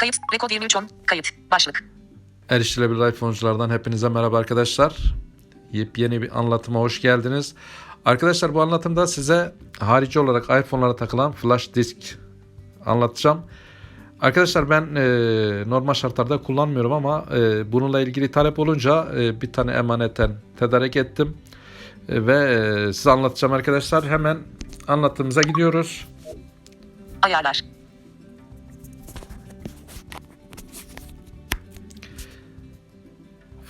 Kayıt. Rekord 2310. Kayıt. Başlık. Erişilebilir iPhone'culardan hepinize merhaba arkadaşlar. Yepyeni bir anlatıma hoş geldiniz. Arkadaşlar bu anlatımda size harici olarak iPhone'lara takılan flash disk anlatacağım. Arkadaşlar ben e, normal şartlarda kullanmıyorum ama e, bununla ilgili talep olunca e, bir tane emaneten tedarik ettim. E, ve e, size anlatacağım arkadaşlar. Hemen anlatımıza gidiyoruz. Ayarlar.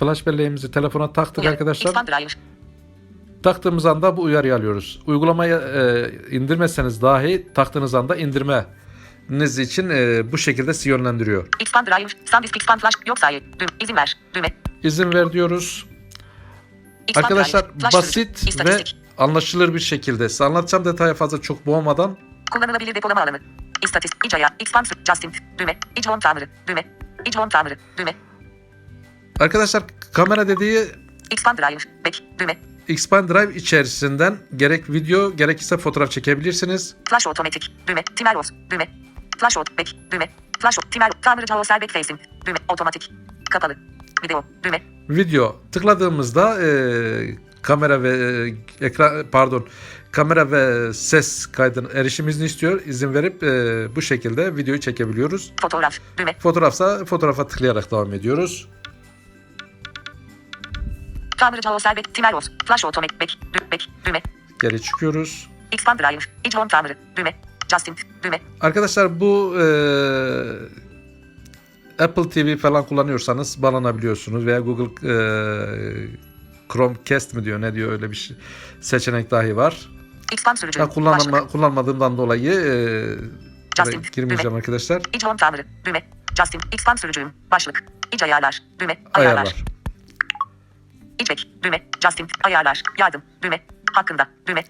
Flash belleğimizi telefona taktık Uyarı. arkadaşlar. Taktığımız anda bu uyarıyı alıyoruz. Uygulamayı e, indirmezseniz dahi taktığınız anda indirmeniz için e, bu şekilde sizi yönlendiriyor. Expand Drive. SanDisk Expand Flash. Yok sayı. Düğüm. İzin ver. Düğme. İzin ver diyoruz. Expand Arkadaşlar Drive. Flash basit sürücü. ve İstatistik. anlaşılır bir şekilde. Size anlatacağım detaya fazla çok boğmadan. Kullanılabilir depolama alanı. İstatistik. İcaya. Expand. Justin. Düğme. İcvon tamiri. Düğme. İcvon tamiri. Düğme. Arkadaşlar kamera dediği Expand Drive. Back. Düğme. Expand Drive içerisinden gerek video gerekirse fotoğraf çekebilirsiniz. Flash otomatik. Düğme. Timer os. Düğme. Flash ot. Back. Düğme. Flash ot. Timer. Tamir carousel back facing. Düğme. Otomatik. Kapalı. Video. Düğme. Video tıkladığımızda e, kamera ve e, ekran pardon kamera ve ses kaydına erişimimizi istiyor. İzin verip e, bu şekilde videoyu çekebiliyoruz. Fotoğraf. Düğme. Fotoğrafsa fotoğrafa tıklayarak devam ediyoruz. Tamir carousel back. Timer os. Flash otomatik. Back. Düğme. Back. Düğme. Geri çıkıyoruz. Expand Drive. İcvon tamiri. Düğme. Justin. Düğme. Arkadaşlar bu e, Apple TV falan kullanıyorsanız bağlanabiliyorsunuz veya Google e, Chromecast mi diyor ne diyor öyle bir şey, seçenek dahi var. Expand sürücü. Ben kullanma, Başlık. kullanmadığımdan dolayı e, Justin, girmeyeceğim arkadaşlar. İcvon tamiri. Düğme. Justin. Expand sürücüğüm. Başlık. İc ayarlar. Düğme. Ayarlar. Ayarlar. İcbek. Düğme. Justin. Ayarlar. Yardım. Düğme. Hakkında. Düğme.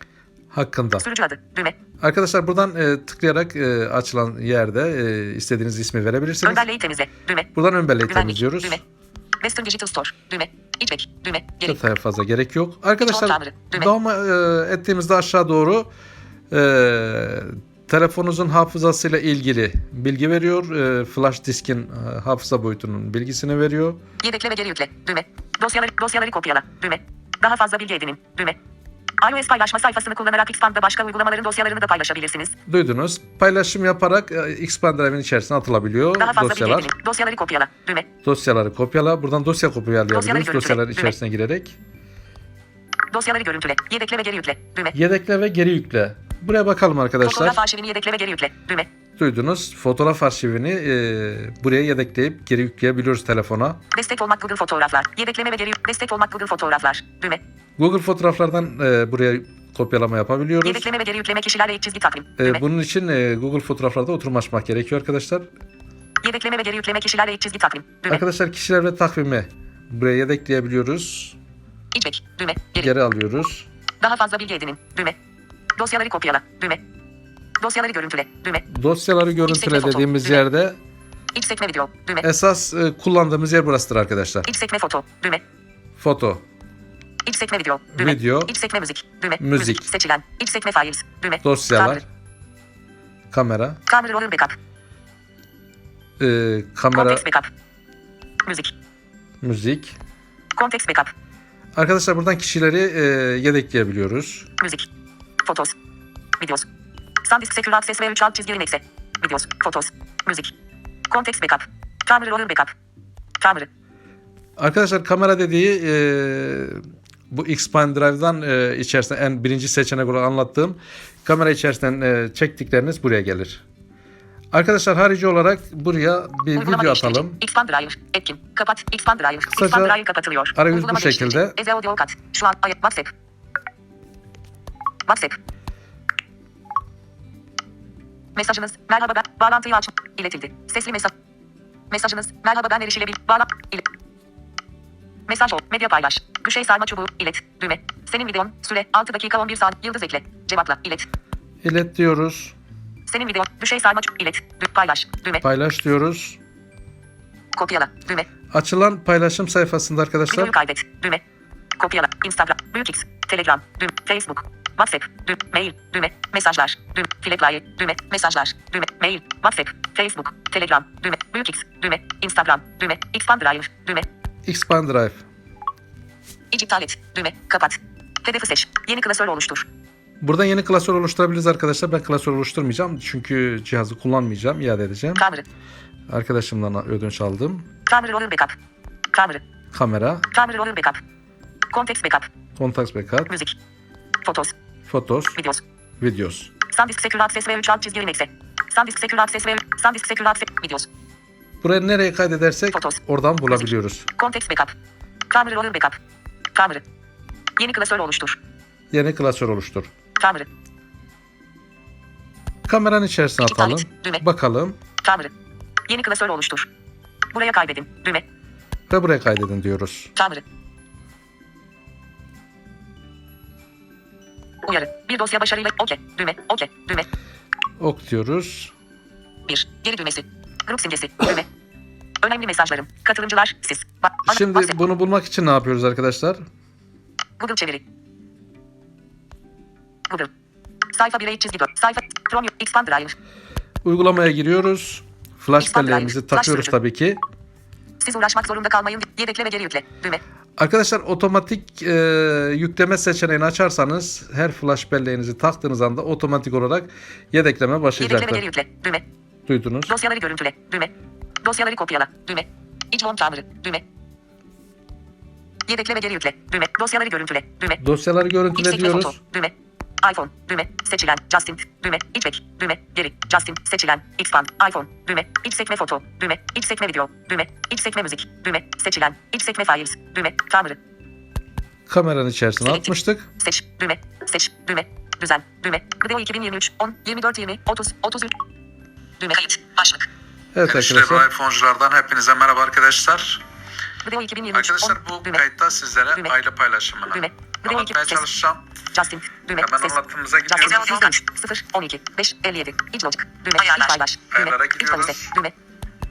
Hakkında. Sürücü adı. Düğme. Arkadaşlar buradan e, tıklayarak e, açılan yerde e, istediğiniz ismi verebilirsiniz. Önderleyi temizle. Düğme. Buradan ön belleği Güvenlik. temizliyoruz. Düğme. Western Digital Store. Düğme. İcbek. Düğme. Geri. Detaya fazla gerek yok. Arkadaşlar devam e, ettiğimizde aşağı doğru e, telefonunuzun hafızasıyla ilgili bilgi veriyor. E, flash diskin e, hafıza boyutunun bilgisini veriyor. Yedekle ve geri yükle. Düğme. Dosyaları, dosyaları kopyala. Düğme. Daha fazla bilgi edinin. Düğme. iOS paylaşma sayfasını kullanarak Expand'da başka uygulamaların dosyalarını da paylaşabilirsiniz. Duydunuz. Paylaşım yaparak e, Xpand Drive'in içerisine atılabiliyor Daha fazla dosyalar. bilgi edinin. Dosyaları kopyala. Düğme. Dosyaları kopyala. Buradan dosya Dosyaları kopyalayabiliyoruz. Dosyaların Düğme. içerisine girerek. Dosyaları görüntüle. Yedekle ve geri yükle. Düğme. Yedekle ve geri yükle. Buraya bakalım arkadaşlar. Fotoğraf arşivini yedekle ve geri yükle. Düğme. Duydunuz. Fotoğraf arşivini e, buraya yedekleyip geri yükleyebiliyoruz telefona. Destek olmak Google Fotoğraflar. Yedekleme ve geri destek olmak Google Fotoğraflar. Düğme. Google fotoğraflardan e, buraya kopyalama yapabiliyoruz. Yedekleme ve geri yükleme kişilerle eş çizgi takvim. E, bunun için e, Google fotoğraflarda oturum açmak gerekiyor arkadaşlar. Yedekleme ve geri yükleme kişilerle eş çizgi takvim. Düğme. Arkadaşlar kişiler ve takvimi buraya yedekleyebiliyoruz. İcbek. Düğme. Geri. Geri alıyoruz. Daha fazla bilgi edinin. Düğme. Dosyaları kopyala. Düğme. Dosyaları görüntüle. Düğme. Dosyaları görüntüle foto. dediğimiz Düğme. yerde İç sekme video. Düğme. esas e, kullandığımız yer burasıdır arkadaşlar. İç sekme foto. Düğme. Foto, İç sekme video. Düğme. Video. İç sekme müzik. Düğme. Müzik. Seçilen. İç sekme files. Düğme. dosyalar, Kamera. kamera, roller backup. e, kamera, Context backup. Müzik. müzik. Context backup. Arkadaşlar buradan kişileri e, yedekleyebiliyoruz. Müzik. Fotos. Videos. SanDisk Secure Access ve 3 alt çizgili exe. Videos. Fotos. Müzik. Context backup. Kamera roller backup. Kamera. Arkadaşlar kamera dediği e, bu Expand Drive'dan e, içerisinde en birinci seçenek olarak anlattığım kamera içerisinden e, çektikleriniz buraya gelir. Arkadaşlar harici olarak buraya bir Uygulama video atalım. Expand Drive. Etkin. Kapat. Expand Drive. Kısaca Expand Drive kapatılıyor. arayüz bu şekilde. Eze Audio Cut. Şu an WhatsApp. WhatsApp. Mesajınız. Merhaba ben. Bağlantıyı aç. İletildi. Sesli mesaj. Mesajınız. Merhaba ben erişilebilir. Bağla. İle. Mesaj ol. Medya paylaş. Düşey sarma çubuğu. İlet. Düğme. Senin videon. Süre. 6 dakika 11 saat. Yıldız ekle. Cevapla. İlet. İlet diyoruz. Senin videon. Düşey sarma çubuğu. İlet. Dü- paylaş. Düğme. Paylaş diyoruz. Kopyala. Düğme. Açılan paylaşım sayfasında arkadaşlar Videoyu kaydet. Düğme. Kopyala. Instagram. Büyük X. Telegram. Düğme. Facebook. WhatsApp, düğme, mail, düğme, mesajlar, düğme, Flatline, düğme, mesajlar, düğme, mail, WhatsApp, Facebook, Telegram, düğme, Büyük X, düğme, Instagram, düğme, Expand Drive, düğme, Expand Drive. iptal et, düğme, kapat. Hedefi seç, yeni klasör oluştur. Buradan yeni klasör oluşturabiliriz arkadaşlar. Ben klasör oluşturmayacağım. Çünkü cihazı kullanmayacağım. iade edeceğim. Kamera, Arkadaşımdan ödünç aldım. kamera roller backup. Kamera, Kamera, kamera roller backup. Context backup, Contacts Backup, müzik, fotos, Fotos, videos. Videos. SanDisk Secure Access ve 3 alt çizgi Unix'e. SanDisk Secure Access ve SanDisk Secure Access videos. Buraya nereye kaydedersek Fotos. oradan bulabiliyoruz. Context backup. Kamera roller backup. Kamera. Yeni klasör oluştur. Yeni klasör oluştur. Kamera. Kameranın içerisine İptal atalım. düğme. Bakalım Kamera. Yeni klasör oluştur. Buraya kaydedin. Düğme. ve buraya kaydedin diyoruz. Kamera. Uyarı. Bir dosya başarıyla OK. Düğme. OK. Düğme. Ok diyoruz. 1. Geri düğmesi. Grup simgesi. Düğme. Önemli mesajlarım. Katılımcılar. Siz. Ba- Şimdi WhatsApp, bunu bulmak için ne yapıyoruz arkadaşlar? Google çeviri. Google. Sayfa 1'e çizgi 4. Sayfa. Chrome. Expand Drive. Uygulamaya giriyoruz. Flash belleğimizi Flash takıyoruz sürücü. tabii ki. Siz uğraşmak zorunda kalmayın. Yedekle ve geri yükle. Düğme. Arkadaşlar otomatik e, yükleme seçeneğini açarsanız her flash belleğinizi taktığınız anda otomatik olarak yedekleme başlayacaktır. yükle. Düğme. Duydunuz. Dosyaları görüntüle. Düğme. Dosyaları kopyala. Düğme. İclon kamera. Düğme. Yedekle ve geri yükle. Düğme. Dosyaları görüntüle. Düğme. Dosyaları görüntüle İç sekme foto. diyoruz. Düğme. iPhone. Düğme. Seçilen. Justin. Düğme. İçbek. Düğme. Geri. Justin. Seçilen. Expand. iPhone. Düğme. İç sekme foto. Düğme. İç sekme video. Düğme. İç sekme müzik. Düğme. Seçilen. İç sekme files. Düğme. Kamera. Kameranın içerisine Selective. atmıştık. Seç. Düğme. Seç. Düğme. Düzen. Düğme. Video 2023. 10. 24. 20. 30. 33. Düğme. Kayıt. Başlık. Evet İşte arkadaşlar. iPhone'culardan hepinize merhaba arkadaşlar. Video 2023. Arkadaşlar 10. bu Düğme. kayıtta sizlere Düğme. aile paylaşımını Düğme. Video anlatmaya 2. çalışacağım. Justin. Düğme. Hemen Ses. anlatımımıza Justin. gidiyoruz. %3. 0. 12. 5. 57. İç logic. Düğme. Ayarlar. İç paylaş. Düğme. İç kalite. Düğme.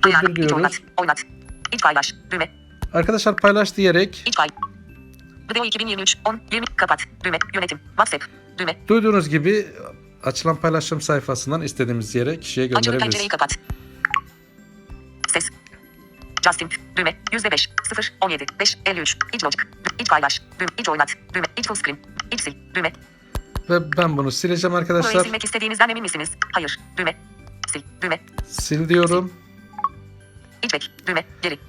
Ayar. İç oynat. Oynat. İç paylaş. Düğme. Arkadaşlar paylaş diyerek İç pay. Video 2023. 10. 20. Kapat. Düğme. Yönetim. WhatsApp. Düğme. duyduğunuz gibi açılan paylaşım sayfasından istediğimiz yere kişiye Açılı pencereyi gönderebiliriz. kapat. Justin. Düğme. %5. 0. 17. 5. 53. İç logic. İç paylaş. Düğme. İç oynat. Düğme. İç full screen. İç sil. Düğme. Ve ben bunu sileceğim Burayı arkadaşlar. silmek istediğinizden emin misiniz? Hayır. Düğme. Sil. Düğme. Sil diyorum. İç bek. Düğme. Geri.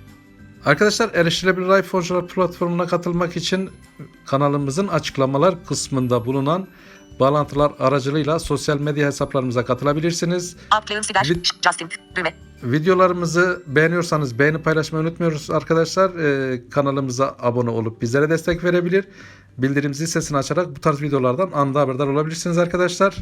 Arkadaşlar erişilebilir iPhone'cular platformuna katılmak için kanalımızın açıklamalar kısmında bulunan bağlantılar aracılığıyla sosyal medya hesaplarımıza katılabilirsiniz. Vid- Justin. Düğme. Videolarımızı beğeniyorsanız beğeni paylaşmayı unutmuyoruz arkadaşlar. Ee, kanalımıza abone olup bizlere destek verebilir. Bildirim zil sesini açarak bu tarz videolardan anında haberdar olabilirsiniz arkadaşlar.